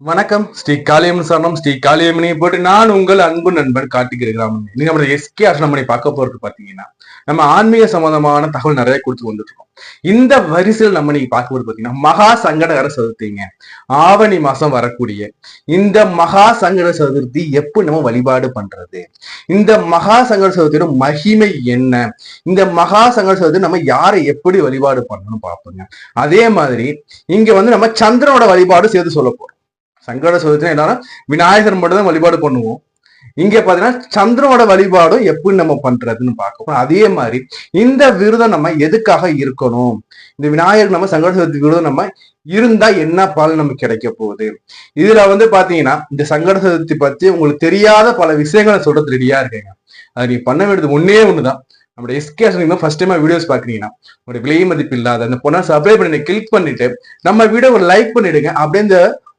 வணக்கம். ஸ்ரீ காளியம்மன் சரணம். ஸ்ரீ காளியம்மனை போட்டு நான் உங்கள் அன்பு நண்பன் காட்டுகிறேன் நீங்க நம்ம எஸ்கே ஆசிரமனை பார்க்க போறது பாத்தீங்கன்னா நம்ம ஆன்மீக சம்பந்தமான தகவல் நிறைய கொடுத்து வந்துட்டு இருக்கோம் இந்த வரிசையில் நம்ம நீங்க பார்க்க போறது பாத்தீங்கன்னா மகா சங்கடகர சதுர்த்திங்க. ஆவணி மாசம் வரக்கூடிய இந்த மகா சங்கட சதுர்த்தி எப்படி நம்ம வழிபாடு பண்றது? இந்த மகா சங்கட சதுர்த்தியோட மகிமை என்ன? இந்த மகா சங்கட சதுர்த்தி நம்ம யாரை எப்படி வழிபாடு பண்ணணும்னு பார்ப்போங்க. அதே மாதிரி இங்க வந்து நம்ம சந்திரனோட வழிபாடு சேர்த்து சொல்ல போறோம். சங்கட சதுர்த்தினா என்னன்னா விநாயகர் மட்டும் தான் வழிபாடு பண்ணுவோம். இங்க பாத்தீங்கன்னா சந்திரனோட வழிபாடும் எப்படி நம்ம பண்றதுன்னு பார்க்கணும் அதே மாதிரி இந்த விருதம் நம்ம எதுக்காக இருக்கணும்? இந்த விநாயகர் நம்ம சங்கட சதுர்த்தி விருதம் நம்ம இருந்தா என்ன பலன் நமக்கு கிடைக்க போகுது? இதுல வந்து பாத்தீங்கன்னா இந்த சங்கட சதுர்த்தி பத்தி உங்களுக்கு தெரியாத பல விஷயங்களை சொல்றது ரெடியா இருக்கேங்க. அது நீ பண்ண வேண்டியது ஒன்னே ஒண்ணுதான். நம்மளுடைய எஸ்கேஷன் தான் ஃபர்ஸ்ட் டைம் வீடியோஸ் பாக்குறீங்கன்னா ஒரு விலை மதிப்பு இல்லாத அந்த பொண்ணை சப்ளை பண்ணி கிளிக் பண்ணிட்டு நம்ம வீடியோ ஒரு லைக் பண்ணிடுங்க. அப்படியே இந்த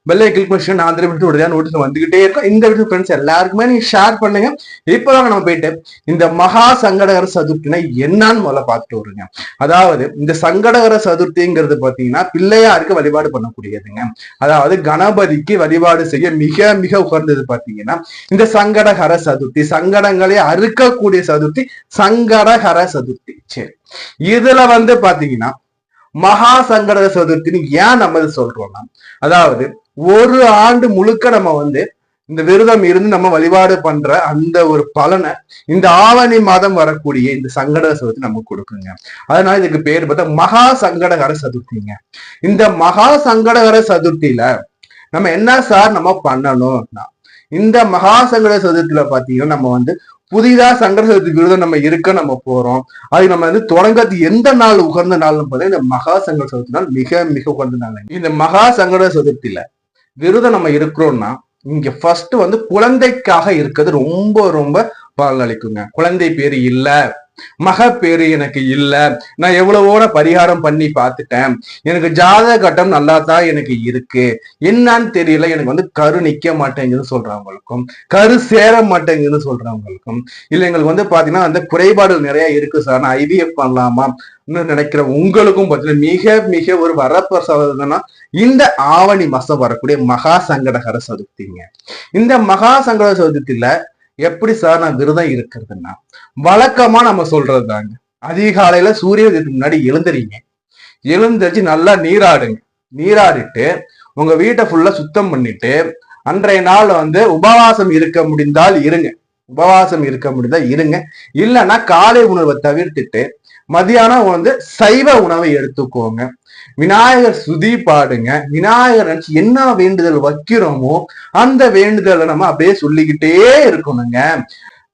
பெல்லை கிளிக் பண்ணி நான் திரும்பி விட்டு நோட்டீஸ் வந்துகிட்டே இருக்கும். இந்த வீடியோ ஃப்ரெண்ட்ஸ் எல்லாருக்குமே நீங்க ஷேர் பண்ணுங்க. இப்போ நம்ம போயிட்டு இந்த மகா சங்கடகர சதுர்த்தினா என்னன்னு முதல்ல பார்த்துட்டு வருங்க. அதாவது இந்த சங்கடகர சதுர்த்திங்கிறது பாத்தீங்கன்னா பிள்ளையாருக்கு வழிபாடு பண்ணக்கூடியதுங்க. அதாவது கணபதிக்கு வழிபாடு செய்ய மிக மிக உகந்தது பாத்தீங்கன்னா இந்த சங்கடகர சதுர்த்தி சங்கடங்களை அறுக்கக்கூடிய சதுர்த்தி சங்கடகர சதுர்த்தி. சரி. இதுல வந்து பாத்தீங்கன்னா மகா சங்கட சதுர்த்தின்னு ஏன் நம்ம சொல்றோம்னா அதாவது ஒரு ஆண்டு முழுக்க நம்ம வந்து இந்த விரதம் இருந்து நம்ம வழிபாடு பண்ற அந்த ஒரு பலனை இந்த ஆவணி மாதம் வரக்கூடிய இந்த சங்கட சதுர்த்தி நமக்கு கொடுக்குங்க. அதனால இதுக்கு பேர் பார்த்தா மகா சங்கடகர சதுர்த்திங்க. இந்த மகா சங்கடகர சதுர்த்தியில நம்ம என்ன சார் நம்ம பண்ணணும்னா இந்த மகா சங்கட சதுர்த்தியில பாத்தீங்கன்னா நம்ம வந்து புதிதா சங்கட சதுர்த்தி விரதம் நம்ம இருக்க நம்ம போறோம். அது நம்ம வந்து தொடங்கிறது எந்த நாள் உகந்த நாள்னு பார்த்தீங்கன்னா இந்த மகா சங்கட சதுர்த்தி நாள் மிக மிக உகந்த நாள் இந்த மகா சங்கட சதுர்த்தியில விருதை நம்ம இருக்கிறோம்னா இங்க ஃபர்ஸ்ட் வந்து குழந்தைக்காக இருக்கிறது ரொம்ப ரொம்ப பலனளிக்குங்க. குழந்தை பேர் இல்லை. மகப்பேறு எனக்கு இல்ல. நான் எவ்வளவோட பரிகாரம் பண்ணி பார்த்துட்டேன். எனக்கு ஜாதக கட்டம் நல்லா தான் எனக்கு இருக்கு. என்னன்னு தெரியல. எனக்கு வந்து கரு நிக்க மாட்டேங்குதுன்னு சொல்றவங்களுக்கும் கரு சேர மாட்டேங்குதுன்னு சொல்றவங்களுக்கும் இல்ல எங்களுக்கு வந்து பாத்தீங்கன்னா அந்த குறைபாடுகள் நிறைய இருக்கு சார். நான் ஐவிஎஃப் பண்ணலாமா நினைக்கிற உங்களுக்கும் பார்த்தீங்கன்னா மிக மிக ஒரு வரப்பிரசாதம்னா இந்த ஆவணி மாசம் வரக்கூடிய மகா சங்கடகர சதுர்த்திங்க. இந்த மகா சங்கட சதுர்த்தியில எப்படி சார் நான் விரதம் இருக்கிறதுன்னா வழக்கமா நம்ம சொல்றது தாங்க அதிகாலையில சூரிய உதயத்துக்கு முன்னாடி எழுந்துறீங்க எழுந்திரிச்சு நல்லா நீராடுங்க. நீராடிட்டு உங்க வீட்டை ஃபுல்லா சுத்தம் பண்ணிட்டு அன்றைய நாள் வந்து உபவாசம் இருக்க முடிந்தால் இருங்க. உபவாசம் இருக்க முடிந்தால் இருங்க. இல்லைன்னா காலை உணர்வை தவிர்த்துட்டு மதியானம் வந்து சைவ உணவை எடுத்துக்கோங்க. விநாயகர் சுதி பாடுங்க. விநாயகர் நினைச்சு என்ன வேண்டுதல் வைக்கிறோமோ அந்த வேண்டுதலை நம்ம அப்படியே சொல்லிக்கிட்டே இருக்கணுங்க.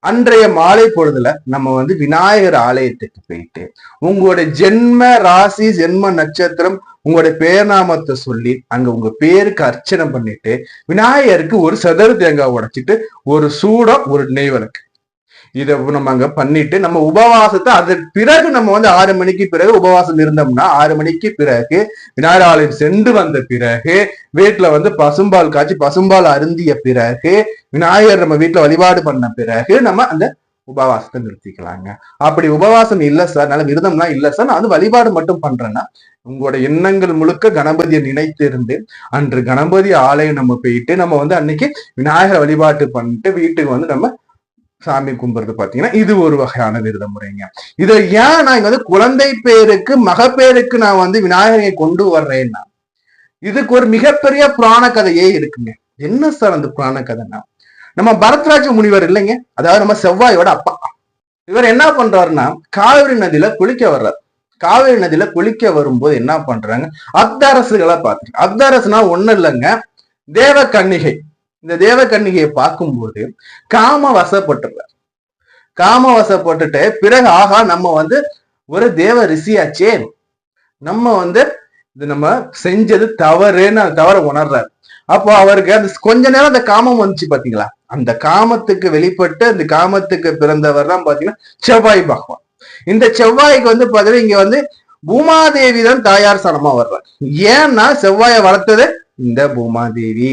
அன்றைய மாலை பொழுதுல நம்ம வந்து விநாயகர் ஆலயத்துக்கு போயிட்டு உங்களுடைய ஜென்ம ராசி ஜென்ம நட்சத்திரம் உங்களுடைய பேர்நாமத்தை சொல்லி அங்க உங்க பேருக்கு அர்ச்சனை பண்ணிட்டு விநாயகருக்கு ஒரு சதுர தேங்காய் உடைச்சிட்டு ஒரு சூடம் ஒரு நெய்வனுக்கு இதை நம்ம அங்க பண்ணிட்டு நம்ம உபவாசத்தை அதற்கு பிறகு நம்ம வந்து ஆறு மணிக்கு பிறகு உபவாசம் இருந்தோம்னா ஆறு மணிக்கு பிறகு விநாயகர் ஆலயம் சென்று வந்த பிறகு வீட்டுல வந்து பசும்பால் காய்ச்சி பசும்பால் அருந்திய பிறகு விநாயகர் நம்ம வீட்டுல வழிபாடு பண்ண பிறகு நம்ம அந்த உபவாசத்தை நிறுத்திக்கலாங்க. அப்படி உபவாசம் இல்ல சார் நல்ல விரதம்னா இல்ல சார் நான் வந்து வழிபாடு மட்டும் பண்றேன்னா உங்களோட எண்ணங்கள் முழுக்க கணபதியை நினைத்து இருந்து அன்று கணபதி ஆலயம் நம்ம போயிட்டு நம்ம வந்து அன்னைக்கு விநாயகர் வழிபாட்டு பண்ணிட்டு வீட்டுக்கு வந்து நம்ம சாமி கும்பிடுறது பாத்தீங்கன்னா இது ஒரு வகையான விரத முறைங்க. இதை ஏன் நான் இங்க வந்து குழந்தை பேருக்கு மகப்பேருக்கு நான் வந்து விநாயகரை கொண்டு வர்றேன்னா இதுக்கு ஒரு மிகப்பெரிய புராண கதையே இருக்குங்க. என்ன சார் அந்த புராண கதைன்னா? நம்ம பரத்ராஜ முனிவர் இல்லைங்க. அதாவது நம்ம செவ்வாயோட அப்பா. இவர் என்ன பண்றாருன்னா காவிரி நதியில குளிக்க வர்றார். காவிரி நதியில குளிக்க வரும்போது என்ன பண்றாங்க? அத்தரசுகளை பார்த்து அத்தரசுனா ஒண்ணு இல்லைங்க. தேவ கன்னிகை. இந்த தேவ கன்னிகையை பார்க்கும்போது காம வசப்பட்டுறார் காம வசப்பட்டுட்டு பிறகு ஆகா நம்ம வந்து ஒரு தேவ ரிஷியாச்சே. நம்ம வந்து இது நம்ம செஞ்சது தவறுன்னு தவற உணர்றாரு. அப்போ அவருக்கு அந்த கொஞ்ச நேரம் அந்த காமம் வந்துச்சு பாத்தீங்களா? அந்த காமத்துக்கு வெளிப்பட்டு அந்த காமத்துக்கு பிறந்தவர் தான் பாத்தீங்கன்னா செவ்வாய் பகவான். இந்த செவ்வாய்க்கு வந்து பாத்தீங்கன்னா இங்க வந்து பூமாதேவி தான் தாயார் சனமா வர்றார். ஏன்னா செவ்வாயை வளர்த்தது இந்த பூமாதேவி.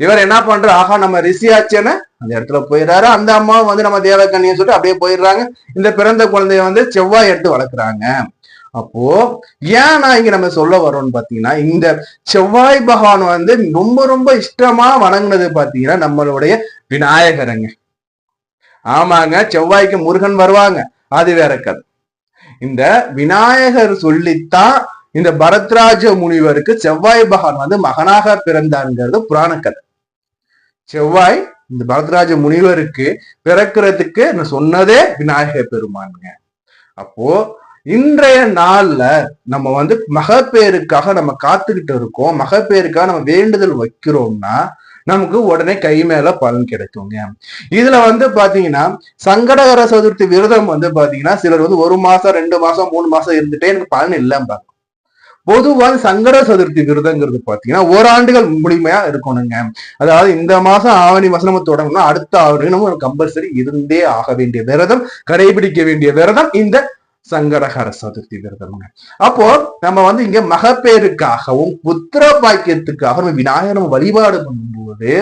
இவர் என்ன பண்ற ஆஹா நம்ம ரிஷி ஆச்சேன்னு அந்த இடத்துல போயிடுறாரு. அந்த அம்மாவும் வந்து நம்ம தேவக்கண்ணியை சொல்லிட்டு அப்படியே போயிடுறாங்க. இந்த பிறந்த குழந்தைய வந்து செவ்வாய் எடுத்து வளர்க்குறாங்க. அப்போ ஏன் நான் இங்க நம்ம சொல்ல வரோம்னு பாத்தீங்கன்னா இந்த செவ்வாய் பகவான் வந்து ரொம்ப ரொம்ப இஷ்டமா வணங்குனது பாத்தீங்கன்னா நம்மளுடைய விநாயகருங்க. ஆமாங்க செவ்வாய்க்கு முருகன் வருவாங்க. அது வேற கதை. இந்த விநாயகர் சொல்லித்தான் இந்த பரத்ராஜ முனிவருக்கு செவ்வாய் பகவான் வந்து மகனாக பிறந்தாருங்கிறது புராண கதை செவ்வாய் இந்த பரத்ராஜ முனிவருக்கு பிறக்கிறதுக்கு நான் சொன்னதே விநாயகர் பெருமானுங்க. அப்போ இன்றைய நாள்ல நம்ம வந்து மகப்பேருக்காக நம்ம காத்துக்கிட்டு இருக்கோம். மகப்பேருக்காக நம்ம வேண்டுதல் வைக்கிறோம்னா நமக்கு உடனே கை மேல பலன் கிடைக்குங்க. இதுல வந்து பாத்தீங்கன்னா சங்கடகர சதுர்த்தி விரதம் வந்து பாத்தீங்கன்னா சிலர் வந்து ஒரு மாசம் ரெண்டு மாசம் மூணு மாசம் இருந்துட்டே எனக்கு பலன் இல்லைம்பாங்க. பொதுவாக சங்கட சதுர்த்தி விரதங்கிறது பாத்தீங்கன்னா ஓராண்டுகள் முழுமையா இருக்கணுங்க. அதாவது இந்த மாசம் ஆவணி மாசம் நம்ம தொடங்கணும் அடுத்த ஆவணி நம்ம கம்பல்சரி இருந்தே ஆக வேண்டிய விரதம் கடைபிடிக்க வேண்டிய விரதம் இந்த சங்கடகர சதுர்த்தி விரதம்ங்க. அப்போ நம்ம வந்து இங்க மகப்பேருக்காகவும் புத்திர பாக்கியத்துக்காக நம்ம விநாயகர் நம்ம வழிபாடு பண்ணும்போது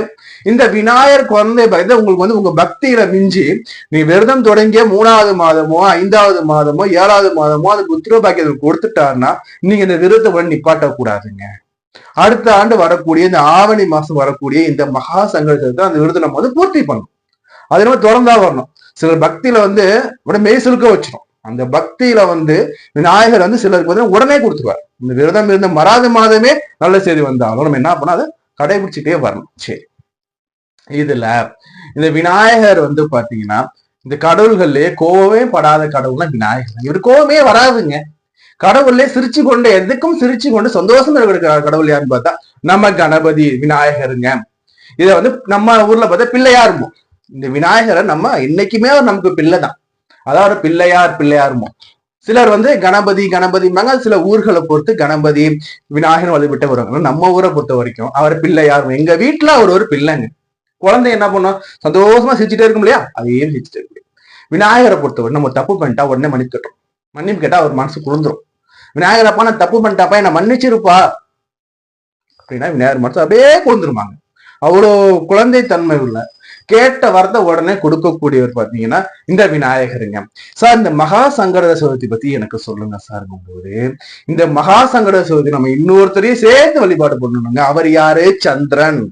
இந்த விநாயகர் குழந்தை பயந்த உங்களுக்கு வந்து உங்க பக்தியில மிஞ்சி நீ விரதம் தொடங்கிய மூணாவது மாதமோ ஐந்தாவது மாதமோ ஏழாவது மாதமோ அது புத்திர கொடுத்துட்டாருன்னா நீங்க இந்த விரதத்தை உடனே நிப்பாட்ட கூடாதுங்க அடுத்த ஆண்டு வரக்கூடிய இந்த ஆவணி மாசம் வரக்கூடிய இந்த மகா சங்கடத்தை அந்த விருது நம்ம வந்து பூர்த்தி பண்ணணும். அது நம்ம தொடர்ந்தா வரணும். சிலர் பக்தியில வந்து உடனே மெய் சுருக்க வச்சிடும் அந்த பக்தியில வந்து விநாயகர் வந்து சிலருக்கு வந்து உடனே கொடுத்துருவார். இந்த விரதம் இருந்த மறாத மாதமே நல்ல செய்தி வந்தாலும் நம்ம என்ன பண்ணா அதை கடைபிடிச்சிட்டே வரணும். சரி. இதுல இந்த விநாயகர் வந்து பாத்தீங்கன்னா இந்த கடவுள்கள்லயே கோவமே படாத கடவுள்னா விநாயகர். இவர் கோவமே வராதுங்க. கடவுள்லயே சிரிச்சு கொண்டு எதுக்கும் சிரிச்சு கொண்டு சந்தோஷம் இருக்கிற கடவுள் யாருன்னு பார்த்தா நம்ம கணபதி விநாயகருங்க. இத வந்து நம்ம ஊர்ல பார்த்தா பிள்ளையாருமோ? இந்த விநாயகரை நம்ம இன்னைக்குமே அவர் நமக்கு பிள்ளை தான் அதாவது பிள்ளையார் பிள்ளையாருமோ? சிலர் வந்து கணபதி கணபதிம்பாங்க சில ஊர்களை பொறுத்து கணபதி விநாயகர் வழிபட்டு வருவாங்க நம்ம ஊரை பொறுத்த வரைக்கும் அவர் பிள்ளையார் எங்க வீட்டுல அவர் ஒரு பிள்ளைங்க. குழந்தை என்ன பண்ணும்? சந்தோஷமா சிரிச்சுட்டே இருக்கும் இல்லையா? அதையும் சிரிச்சுட்டே இருக்கு விநாயகரை பொறுத்தவரை நம்ம தப்பு பண்ணிட்டா உடனே மன்னிக்கட்டும் மன்னிப்பு கேட்டா அவர் மனசு குளிர்ந்துரும். விநாயகரப்பா நான் தப்பு பண்ணிட்டாப்பா என்ன மன்னிச்சிருப்பா? அப்படின்னா விநாயகர் மனசு அப்படியே குளிர்ந்துருமாங்க. அவ்வளோ குழந்தை தன்மை உள்ள கேட்ட வரத உடனே கொடுக்கக்கூடியவர் பாத்தீங்கன்னா இந்த விநாயகருங்க. சார் இந்த மகா சங்கட சதுர்த்தி பத்தி எனக்கு சொல்லுங்க சார் போது இந்த மகா சங்கட சதுர்த்தி நம்ம இன்னொருத்தரையும் சேர்த்து வழிபாடு பண்ணணுங்க. அவர் யாரு? சந்திரன்.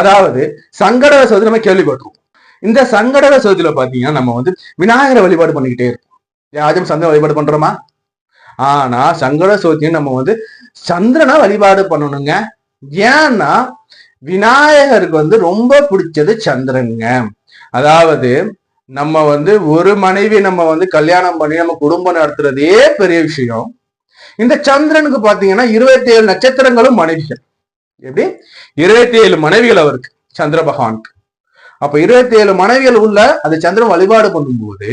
அதாவது சங்கட சதுர்த்தி நம்ம கேள்விப்பட்டிருக்கோம். இந்த சங்கட சதுர்த்தியில பாத்தீங்கன்னா நம்ம வந்து விநாயகரை வழிபாடு பண்ணிக்கிட்டே இருக்கோம். யாரும் சந்திரன் வழிபாடு பண்றோமா? ஆனா சங்கட சதுர்த்தியும் நம்ம வந்து சந்திரனை வழிபாடு பண்ணணுங்க. ஏன்னா விநாயகருக்கு வந்து ரொம்ப பிடிச்சது சந்திரங்க அதாவது நம்ம வந்து ஒரு மனைவி நம்ம வந்து கல்யாணம் பண்ணி நம்ம குடும்பம் நடத்துறதே பெரிய விஷயம். இந்த சந்திரனுக்கு பாத்தீங்கன்னா இருபத்தி ஏழு நட்சத்திரங்களும் மனைவிகள். எப்படி? இருபத்தி ஏழு மனைவிகள் அவருக்கு சந்திர பகவானுக்கு. அப்ப இருபத்தி ஏழு மனைவிகள் உள்ள அது சந்திரன் வழிபாடு பண்ணும்போது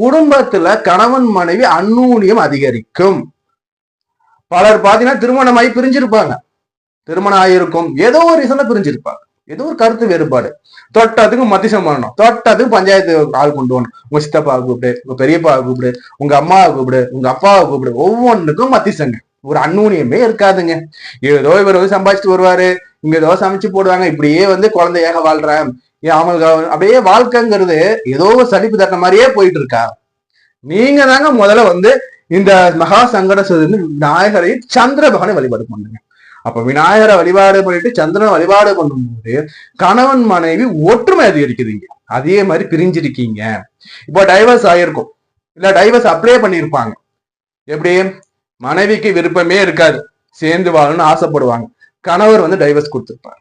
குடும்பத்துல கணவன் மனைவி அந்நூனியம் அதிகரிக்கும். பலர் பாத்தீங்கன்னா திருமணமாகி பிரிஞ்சிருப்பாங்க. திருமணம் ஆகியிருக்கும் ஏதோ ஒரு ரீசன்ல பிரிஞ்சிருப்பாங்க. ஏதோ ஒரு கருத்து வேறுபாடு. தொட்டதுக்கு மத்திசம் பண்ணணும் தொட்டதுக்கு பஞ்சாயத்து ஆள் கொண்டு வரணும். உங்க சித்தப்பா கூப்பிடு உங்க பெரியப்பா கூப்பிடு உங்க அம்மாவை கூப்பிடு உங்க அப்பாவை கூப்பிடு. ஒவ்வொன்றுக்கும் மத்திசங்க ஒரு அன்னூனியமே இருக்காதுங்க. ஏதோ இவர் வந்து சம்பாதிச்சுட்டு வருவாரு. இங்க ஏதோ சமைச்சு போடுவாங்க. இப்படியே வந்து குழந்தையாக வாழ்றேன் அவங்களுக்கு அப்படியே வாழ்க்கைங்கிறது ஏதோ ஒரு சலிப்பு தட்ட மாதிரியே போயிட்டு இருக்கா நீங்க தாங்க முதல்ல வந்து இந்த மகா சங்கட சதுர்த்தி நாயகரை சந்திர பகவானை வழிபாடு பண்ணுங்க அப்ப விநாயகரை வழிபாடு பண்ணிட்டு சந்திரனை வழிபாடு பண்ணும்போது கணவன் மனைவி ஒற்றுமை அதிகரிக்குதுங்க அதே மாதிரி பிரிஞ்சிருக்கீங்க. இப்போ டைவர்ஸ் ஆயிருக்கும். இல்ல டைவர்ஸ் அப்ளை பண்ணியிருப்பாங்க. எப்படி? மனைவிக்கு விருப்பமே இருக்காது. சேர்ந்து வாழணும்னு ஆசைப்படுவாங்க. கணவர் வந்து டைவர்ஸ் கொடுத்துருப்பாரு.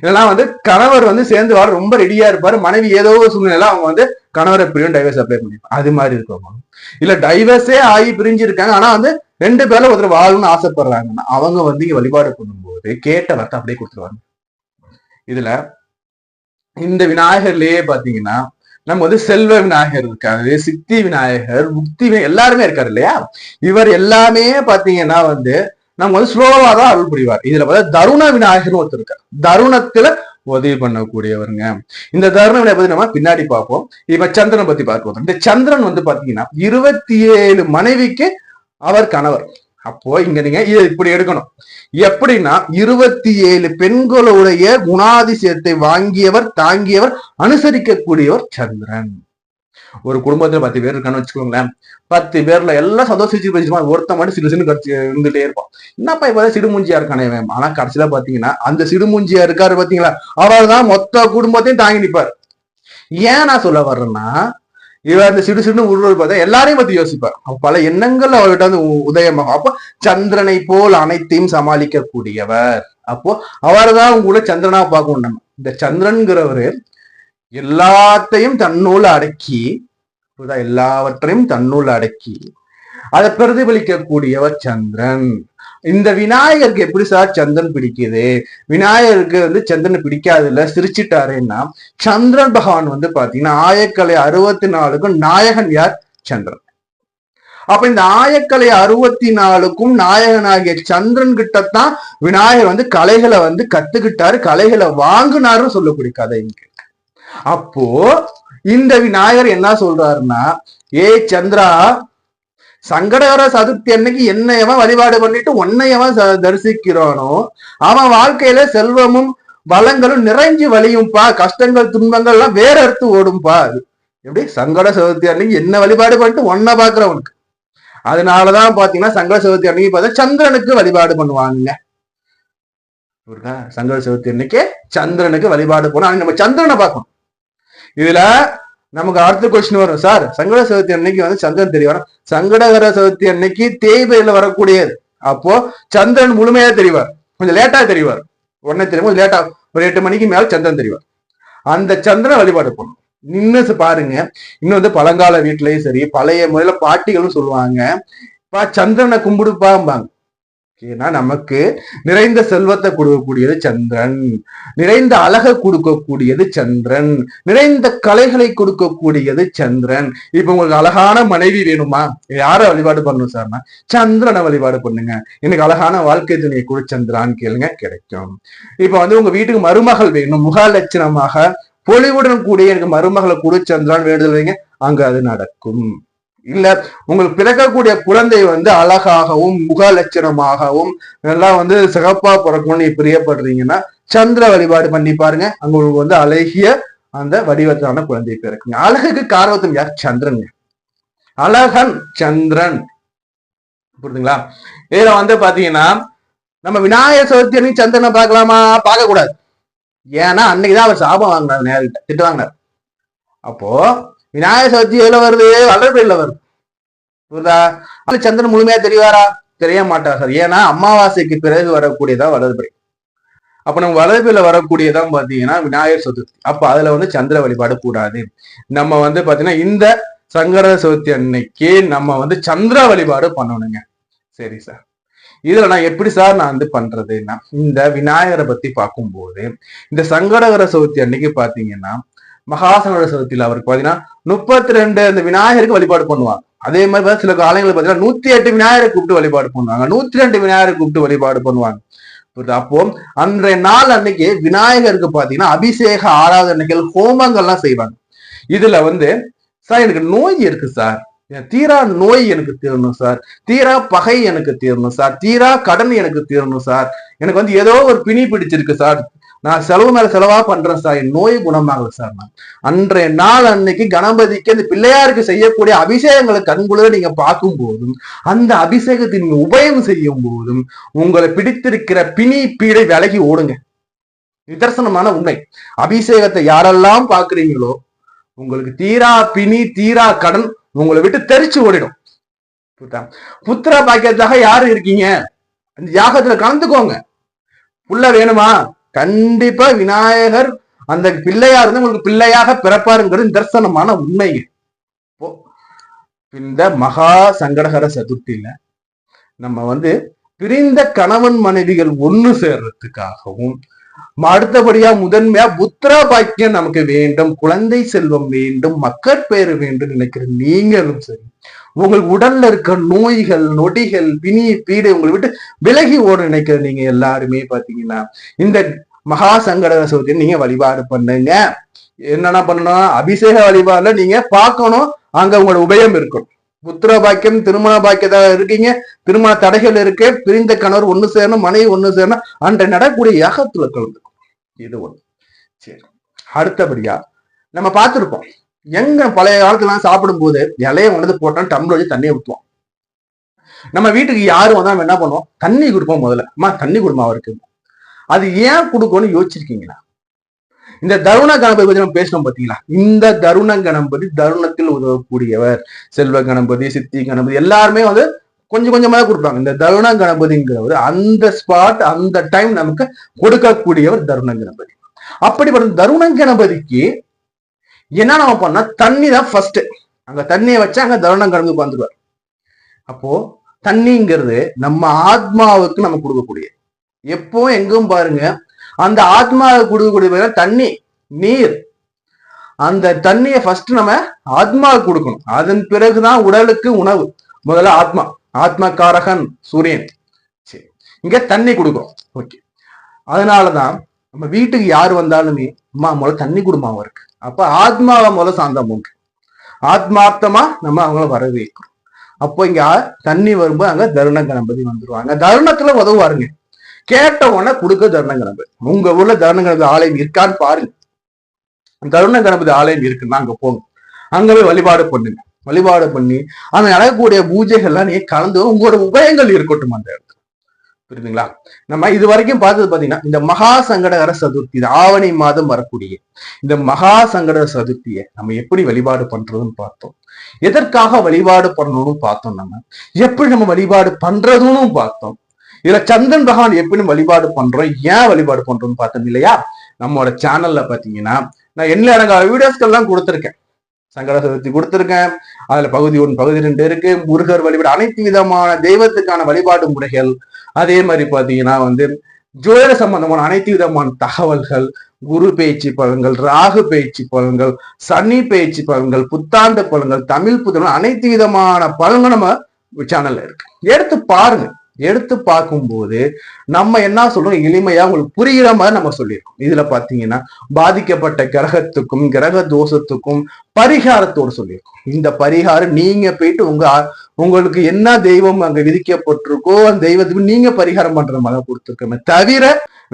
இதெல்லாம் வந்து கணவர் வந்து சேர்ந்து வர ரொம்ப ரெடியா இருப்பாரு. மனைவி ஏதோ ஒரு சூழ்நிலை அவங்க வந்து கணவரை பிரியும் டைவர்ஸ் அப்ளை பண்ணிருப்பாங்க அது மாதிரி இருக்கும் இல்ல டைவர்ஸே ஆகி பிரிஞ்சிருக்காங்க. ஆனா வந்து ரெண்டு பேரும் ஒருத்தர் வாழணும்னு ஆசைப்படுறாங்கன்னா அவங்க வந்து இங்க வழிபாடு பண்ணும்போது கேட்ட வார்த்தை அப்படியே கொடுத்துருவாங்க. இதுல இந்த விநாயகர்லயே பாத்தீங்கன்னா நம்ம வந்து செல்வ விநாயகர் இருக்காரு சித்தி விநாயகர் முக்தி எல்லாருமே இருக்காரு இல்லையா? இவர் எல்லாமே பாத்தீங்கன்னா வந்து நம்ம வந்து ஸ்லோவா தான் அருள் புரிவார். இதுல பார்த்தா தருண விநாயகர்னு ஒருத்தர் இருக்காரு. தருணத்துல உதவி பண்ணக்கூடியவருங்க. இந்த தருண விநாயகர் பத்தி நம்ம பின்னாடி பார்ப்போம். இப்ப சந்திரன் பத்தி பார்ப்போம் இந்த சந்திரன் வந்து பாத்தீங்கன்னா இருபத்தி ஏழு மனைவிக்கு அவர் கணவர். அப்போ இங்க நீங்க இதை இப்படி எடுக்கணும். எப்படின்னா இருபத்தி ஏழு பெண்களுடைய குணாதிசயத்தை வாங்கியவர் தாங்கியவர் அனுசரிக்கக்கூடியவர் சந்திரன். ஒரு குடும்பத்துல பத்து பேர் இருக்கான்னு வச்சுக்கோங்களேன். பத்து பேர்ல எல்லாம் சந்தோஷிச்சு பேசிட்டு ஒருத்த மட்டும் சிறு சிறு கடிச்சு இருந்துட்டே இருப்பான். என்னப்பா இப்ப சிடுமூஞ்சியா இருக்கானே ஆனா கடைசியில பாத்தீங்கன்னா அந்த சிடுமூஞ்சியா இருக்காரு பாத்தீங்களா? அவர் தான் மொத்த குடும்பத்தையும் தாங்கி நிப்பாரு. ஏன் நான் சொல்ல வர்றேன்னா இவர் அந்த சிடு சிடுன்னு உருவது பார்த்தா எல்லாரையும் பத்தி யோசிப்பார். பல எண்ணங்கள் அவர்கிட்ட வந்து உ- உதயமாகும் அப்போ சந்திரனை போல் அனைத்தையும் சமாளிக்க கூடியவர் அப்போ அவர் தான் உங்களை சந்திரனா பார்க்கணும் நம்ம இந்த சந்திரன்கிறவரு எல்லாத்தையும் தன்னூல் அடக்கி எல்லாவற்றையும் தன்னுள் அடக்கி அதை பிரதிபலிக்கக்கூடியவர் சந்திரன். இந்த விநாயகருக்கு எப்படி சார் சந்திரன் பிடிக்குது? விநாயகருக்கு வந்து சந்திரன் பிடிக்காது இல்ல சிரிச்சிட்டாருன்னா சந்திரன் பகவான் வந்து பாத்தீங்கன்னா ஆயக்கலை அறுபத்தி நாலுக்கும் நாயகன் யார்? சந்திரன். அப்ப இந்த ஆயக்கலை அறுபத்தி நாலுக்கும் நாயகனாகிய சந்திரன் கிட்டத்தான் விநாயகர் வந்து கலைகளை வந்து கத்துக்கிட்டாரு கலைகளை வாங்கினாருன்னு சொல்லக்கூடிய கதை இங்க. அப்போ இந்த விநாயகர் என்ன சொல்றாருன்னா ஏ சந்திரா சங்கடகர சதுர்த்தி அன்னைக்கு என்னையவன் வழிபாடு பண்ணிட்டு உன்னையவன் தரிசிக்கிறானோ? அவன் வாழ்க்கையில செல்வமும் வளங்களும் நிறைஞ்சு வழியும்பா. கஷ்டங்கள் துன்பங்கள் எல்லாம் வேற எடுத்து ஓடும்பா. அது எப்படி? சங்கட சதுர்த்தி அன்னைக்கு என்ன வழிபாடு பண்ணிட்டு ஒன்ன பாக்குறவனுக்கு அதனாலதான் பாத்தீங்கன்னா சங்கட சதுர்த்தி அன்னைக்கு பார்த்தா சந்திரனுக்கு வழிபாடு பண்ணுவாங்க சங்கட சதுர்த்தி அன்னைக்கு சந்திரனுக்கு வழிபாடு போனா நம்ம சந்திரனை பார்க்கணும். இதுல நமக்கு அடுத்த கொஸ்டின் வரும். சார் சங்கட சதுர்த்தி அன்னைக்கு வந்து சந்திரன் தெரியவரும் சங்கடகர சதுர்த்தி அன்னைக்கு தேய்பிரையில வரக்கூடியது. அப்போ சந்திரன் முழுமையா தெரிவார். கொஞ்சம் லேட்டா தெரிவார். உடனே தெரியும். கொஞ்சம் லேட்டா ஒரு எட்டு மணிக்கு மேல சந்திரன் தெரிவார். அந்த சந்திரன் வழிபாடு பண்ணும். நின்று பாருங்க. இன்னும் வந்து பழங்கால வீட்லயும் சரி பழைய முறையில பாட்டிகளும் சொல்லுவாங்க. பா சந்திரனை கும்பிடுப்பாம்பாங்க. ஏன்னா நமக்கு நிறைந்த செல்வத்தை கொடுக்கக்கூடியது சந்திரன் நிறைந்த அழகை கொடுக்கக்கூடியது சந்திரன் நிறைந்த கலைகளை கொடுக்கக்கூடியது சந்திரன். இப்ப உங்களுக்கு அழகான மனைவி வேணுமா? யார வழிபாடு பண்ணணும் சார்னா? சந்திரனை வழிபாடு பண்ணுங்க. எனக்கு அழகான வாழ்க்கை துணையை கூட சந்திரான்னு கேளுங்க கிடைக்கும். இப்ப வந்து உங்க வீட்டுக்கு மருமகள் வேணும். முகாலட்சணமாக பொலிவுடன் கூடிய எனக்கு மருமகளை கூட சந்திரான் வேண்டுதல் வைங்க. அங்க அது நடக்கும். இல்ல உங்களுக்கு பிறக்கக்கூடிய குழந்தை வந்து அழகாகவும் முக லட்சணமாகவும் எல்லாம் வந்து சிறப்பா பிறக்கணும்னு நீ பிரியப்படுறீங்கன்னா சந்திர வழிபாடு பண்ணி பாருங்க. அங்க உங்களுக்கு வந்து அழகிய அந்த வடிவத்தான குழந்தை பிறக்குங்க. அழகுக்கு காரவத்தம் யார்? சந்திரன் அழகன் சந்திரன். புரியுதுங்களா? இதுல வந்து பாத்தீங்கன்னா நம்ம விநாயகர் சதுர்த்தி அன்னைக்கு சந்திரனை பார்க்கலாமா? பார்க்க கூடாது ஏன்னா அன்னைக்குதான் அவர் சாபம் வாங்கினார் நேரிட்ட திட்டு வாங்கினார். அப்போ விநாயகர் சதுர்த்தி எதுல வருது? வளர்பிறையில வருது. புரியுதா? அது சந்திரன் முழுமையா தெரியவாரா தெரிய மாட்டார் சார். ஏன்னா அமாவாசைக்கு பிறகு வரக்கூடியதான் வளர்பிறை அப்ப நம்ம வளர்பிறையில வரக்கூடியதான் பாத்தீங்கன்னா விநாயகர் சதுர்த்தி. அப்ப அதுல வந்து சந்திர வழிபாடு கூடாது. நம்ம வந்து பாத்தீங்கன்னா இந்த சங்கர சதுர்த்தி அன்னைக்கு நம்ம வந்து சந்திர வழிபாடு பண்ணணுங்க. சரி சார். இதுல நான் எப்படி சார் நான் வந்து பண்றதுன்னா இந்த விநாயகரை பத்தி பார்க்கும்போது இந்த சங்கடகர சதுர்த்தி அன்னைக்கு பாத்தீங்கன்னா மகாசங்கர சதுர்த்தியில அவருக்கு பாத்தீங்கன்னா முப்பத்தி ரெண்டு அந்த விநாயகருக்கு வழிபாடு பண்ணுவாங்க. அதே மாதிரி சில காலங்களில் பாத்தீங்கன்னா நூத்தி எட்டு விநாயகரை கூப்பிட்டு வழிபாடு பண்ணுவாங்க. நூத்தி ரெண்டு விநாயகரை கூப்பிட்டு வழிபாடு பண்ணுவாங்க. அப்போ அன்றைய நாள் அன்னைக்கு விநாயகருக்கு பாத்தீங்கன்னா அபிஷேக ஆராதனைகள் ஹோமங்கள்லாம் செய்வாங்க. இதுல வந்து சார் எனக்கு நோய் இருக்கு சார். தீரா நோய் எனக்கு தீரணும் சார். தீரா பகை எனக்கு தீரணும் சார். தீரா கடன் எனக்கு தீரணும் சார். எனக்கு வந்து ஏதோ ஒரு பிணி பிடிச்சிருக்கு சார். நான் செலவு மேல செலவா பண்றேன் சார். என் நோய் குணமாகல சார் நான். அன்றைய நாள் அன்னைக்கு கணபதிக்கு அந்த பிள்ளையாருக்கு செய்யக்கூடிய அபிஷேகங்களை கண்குளிர நீங்க பார்க்கும் போதும் அந்த அபிஷேகத்தை நீங்க உபயோகம் செய்யும் போதும் உங்களை பிடித்திருக்கிற பிணி பீடை விலகி ஓடுங்க. நிதர்சனமான உண்மை. அபிஷேகத்தை யாரெல்லாம் பாக்குறீங்களோ உங்களுக்கு தீரா பிணி தீரா கடன் உங்களை விட்டு தெரிச்சு ஓடிடும். புத்திர பாக்கியத்தாக யாரு இருக்கீங்க? அந்த யாகத்துல கலந்துக்கோங்க. புள்ள வேணுமா? கண்டிப்பா விநாயகர் அந்த பிள்ளையார் வந்து உங்களுக்கு பிள்ளையாக பிறப்பாருங்கிறது நிதர்சனமான உண்மை இப்போ இந்த மகா சங்கடகர சதுர்த்தியில நம்ம வந்து பிரிந்த கணவன் மனைவிகள் ஒன்று சேர்றதுக்காகவும் அடுத்தபடியா முதன்மையா புத்திர பாக்கியம் நமக்கு வேண்டும். குழந்தை செல்வம் வேண்டும். மக்கட்பேறு வேண்டும் நினைக்கிற நீங்களும் சரி உங்கள் உடல்ல இருக்க நோய்கள் நொடிகள் பிணி பீடை உங்களை விட்டு விலகி ஓட நினைக்கிற நீங்க எல்லாருமே பாத்தீங்கன்னா இந்த மகா சங்கட சதுர்த்தி நீங்க வழிபாடு பண்ணுங்க. என்னென்ன பண்ணணும்? அபிஷேக வழிபாடுல நீங்க பார்க்கணும். அங்க உங்களோட உபயம் இருக்கும். புத்திர பாக்கியம் திருமண பாக்கியதா இருக்கீங்க. திருமண தடைகள் இருக்கு. பிரிந்த கணவர் ஒண்ணு சேரணும் மனைவி ஒண்ணு சேரணும். அன்றை நடக்கூடிய யாகத்துல கலந்து இது ஒண்ணு. சரி. அடுத்தபடியா நம்ம பார்த்துருப்போம். எங்க பழைய காலத்துல சாப்பிடும்போது இலைய உணர்ந்து போட்டோம் டம்ளர் வச்சு தண்ணியை ஊற்றுவோம் நம்ம வீட்டுக்கு யாரும் வந்தா என்ன பண்ணுவோம்? தண்ணி கொடுப்போம் முதல்ல. அம்மா தண்ணி குடும்பம் அவருக்கு. அது ஏன் கொடுக்கணும்னு யோசிச்சிருக்கீங்களா? இந்த தருண கணபதி பத்தி நம்ம பேசணும் பாத்தீங்களா? இந்த தருண கணபதி தருணத்தில் உதவக்கூடியவர். செல்வ கணபதி சித்தி கணபதி எல்லாருமே வந்து கொஞ்சம் கொஞ்சமா தான் கொடுப்பாங்க இந்த தருண கணபதிங்கிறவர் அந்த ஸ்பாட் அந்த டைம் நமக்கு கொடுக்கக்கூடியவர் தருண கணபதி. அப்படிப்பட்ட தருண கணபதிக்கு என்ன நம்ம பண்ணா தண்ணி தான் ஃபர்ஸ்ட் அங்க தண்ணியை வச்சா அங்க தருண கணபதி உட்காந்துருவார் அப்போ தண்ணிங்கிறது நம்ம ஆத்மாவுக்கு நம்ம கொடுக்கக்கூடிய எப்போ எங்கும் பாருங்க அந்த ஆத்மாவுக்கு கொடுக்கக்கூடிய தண்ணி நீர். அந்த தண்ணியை ஃபர்ஸ்ட் நம்ம ஆத்மாவுக்கு கொடுக்கணும். அதன் பிறகுதான் உடலுக்கு உணவு. முதல்ல ஆத்மா. ஆத்மா காரகன் சூரியன். சரி. இங்க தண்ணி கொடுக்கும் ஓகே அதனாலதான் நம்ம வீட்டுக்கு யார் வந்தாலுமே அம்மா முதல்ல தண்ணி கொடுமா அவருக்கு. அப்ப ஆத்மாவை முதல்ல சாந்தம் உண்டு ஆத்மார்த்தமா நம்ம அவங்கள வரவேற்கிறோம். அப்போ இங்க தண்ணி வரும்போது அங்க தருண கணபதி வந்துருவாங்க. தருணத்துல உதவுவாருங்க. கேட்ட உடனே கொடுக்க தருண கணபதி உங்க ஊர்ல தருண கணபதி ஆலயம் இருக்கான்னு பாருங்க. தருண கணபதி ஆலயம் இருக்குன்னா அங்க போகணும். அங்க போய் வழிபாடு பண்ணுங்க. வழிபாடு பண்ணி அந்த நடக்கக்கூடிய பூஜைகள்லாம் நீங்க கலந்து உங்களோட உபயங்கள் இருக்கட்டும் அந்த இடத்துல. புரியுதுங்களா? நம்ம இது வரைக்கும் பார்த்தது பாத்தீங்கன்னா இந்த மகா சங்கடகர சதுர்த்தி இது ஆவணி மாதம் வரக்கூடிய இந்த மகா சங்கட சதுர்த்தியை நம்ம எப்படி வழிபாடு பண்றதுன்னு பார்த்தோம். எதற்காக வழிபாடு பண்ணணும்னு பார்த்தோம் நம்ம? எப்படி நம்ம வழிபாடு பண்றதுன்னு பார்த்தோம். இதுல சந்திரன் பகவான் எப்படி வழிபாடு பண்றோம் ஏன் வழிபாடு பண்றோம்னு பார்த்தோம் இல்லையா? நம்மளோட சேனல்ல பாத்தீங்கன்னா நான் என்ன அடங்காத வீடியோஸ்கள்லாம் கொடுத்துருக்கேன். சங்கட சதுர்த்தி கொடுத்துருக்கேன். அதுல பகுதி ஒன்று பகுதி ரெண்டு இருக்கு. முருகர் வழிபாடு அனைத்து விதமான தெய்வத்துக்கான வழிபாடு முறைகள். அதே மாதிரி பாத்தீங்கன்னா வந்து ஜோதிட சம்பந்தமான அனைத்து விதமான தகவல்கள் குரு பேச்சு பலன்கள் ராகு பேச்சு பலன்கள் சனி பேச்சு பலன்கள் புத்தாண்டு பலன்கள் தமிழ் புத்தகம் அனைத்து விதமான பலன்கள் நம்ம சேனல்ல இருக்கு. எடுத்து பாருங்க. எடுத்து பார்க்கும்போது நம்ம என்ன சொல்றோம்? எளிமையா உங்களுக்கு புரிகிற மாதிரி நம்ம சொல்லியிருக்கோம். இதுல பாத்தீங்கன்னா பாதிக்கப்பட்ட கிரகத்துக்கும் கிரக தோஷத்துக்கும் பரிகாரத்தோடு சொல்லியிருக்கோம். இந்த பரிகாரம் நீங்க போயிட்டு உங்க உங்களுக்கு என்ன தெய்வம் அங்க விதிக்கப்பட்டிருக்கோ அந்த தெய்வத்துக்கு நீங்க பரிகாரம் பண்ற மாதிரி கொடுத்துருக்கோமே தவிர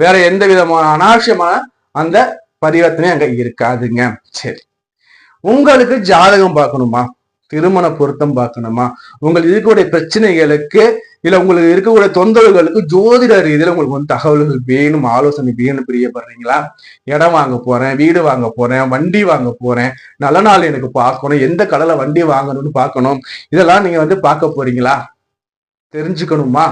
வேற எந்த விதமான அனாவசியமான அந்த பரிவர்த்தனை அங்க இருக்காதுங்க. சரி. உங்களுக்கு ஜாதகம் பார்க்கணுமா? திருமண பொருத்தம் பார்க்கணுமா? உங்களுக்கு இருக்கக்கூடிய பிரச்சனைகளுக்கு இல்ல உங்களுக்கு இருக்கக்கூடிய தொந்தரவுகளுக்கு ஜோதிட ரீதியில உங்களுக்கு வந்து தகவல்கள் வேணும் ஆலோசனை வேணும் பிரியப்படுறீங்களா? இடம் வாங்க போறேன் வீடு வாங்க போறேன் வண்டி வாங்க போறேன் நல்ல நாள் எனக்கு பார்க்கணும் எந்த கடலை வண்டி வாங்கணும்னு பார்க்கணும் இதெல்லாம் நீங்க வந்து பார்க்க போறீங்களா? தெரிஞ்சுக்கணுமா?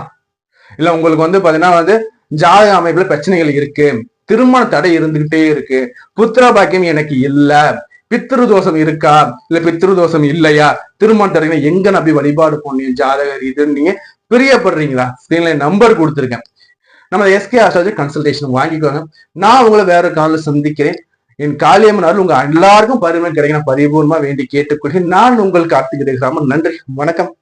இல்ல உங்களுக்கு வந்து பாத்தீங்கன்னா வந்து ஜாதக அமைப்புல பிரச்சனைகள் இருக்கு திருமண தடை இருந்துகிட்டே இருக்கு புத்திர பாக்கியம் எனக்கு இல்லை பித்ரு தோஷம் இருக்கா? இல்ல பித்ரு தோஷம் இல்லையா? திருமணம் தடை எங்க நம்பி வழிபாடு போனீங்க ஜாதக இதுன்னு நீங்க பிரியப்படுறீங்களா? ஸ்கிரீன்ல நம்பர் கொடுத்துருக்கேன். நம்ம எஸ்கே ஆசாஜி கன்சல்டேஷன் வாங்கிக்கோங்க. நான் உங்களை வேற காலில் சந்திக்கிறேன். என் காளியம்மன் அருள் உங்க எல்லாருக்கும் பரிமாணம் கிடைக்கணும். பரிபூர்ணமா வேண்டி கேட்டுக்கொள்கிறேன். நான் உங்கள் கார்த்திகை நன்றி. வணக்கம்.